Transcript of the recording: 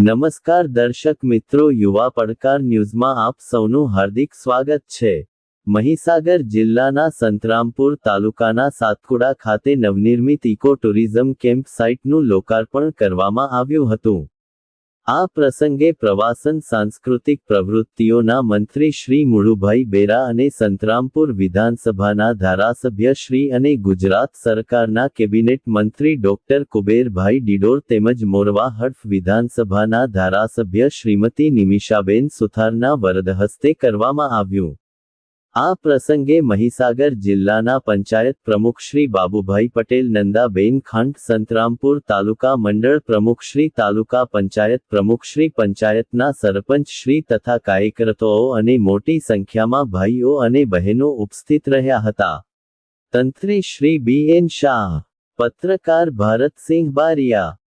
નમસ્કાર દર્શક મિત્રો, યુવા પડકાર ન્યૂઝમાં આપ સૌનું હાર્દિક સ્વાગત છે. મહીસાગર જિલ્લાના સંતરામપુર તાલુકાના સાતકુડા ખાતે નવનિર્મિત ઇકો ટુરિઝમ કેમ્પ સાઇટનું લોકાર્પણ કરવામાં આવ્યું હતું. આ પ્રસંગે પ્રવાસન સાંસ્કૃતિક પ્રવૃત્તિઓના મંત્રી શ્રી મુળુભાઈ બેરા અને સંતરામપુર વિધાનસભાના ધારાસભ્ય શ્રી અને ગુજરાત સરકારના કેબિનેટ મંત્રી ડોક્ટર કુબેરભાઈ ડિડોર તેમજ મોરવા હડફ વિધાનસભાના ધારાસભ્ય શ્રીમતી નિમિષાબેન સુથારના વરદ હસ્તે કરવામાં આવ્યું. આ પ્રસંગે મહીસાગર જિલ્લાના પંચાયત પ્રમુખ શ્રી બાબુભાઈ પટેલ, નંદાબેન ખાંટ, સંતરામપુર તાલુકા મંડળ પ્રમુખ શ્રી, તાલુકા પંચાયત પ્રમુખ શ્રી, પંચાયતના સરપંચ શ્રી તથા કાર્યકર્તાઓ અને મોટી સંખ્યામાં ભાઈઓ અને બહેનો ઉપસ્થિત રહ્યા હતા. તંત્રી શ્રી બી એન શાહ, પત્રકાર ભારતસિંહ બારિયા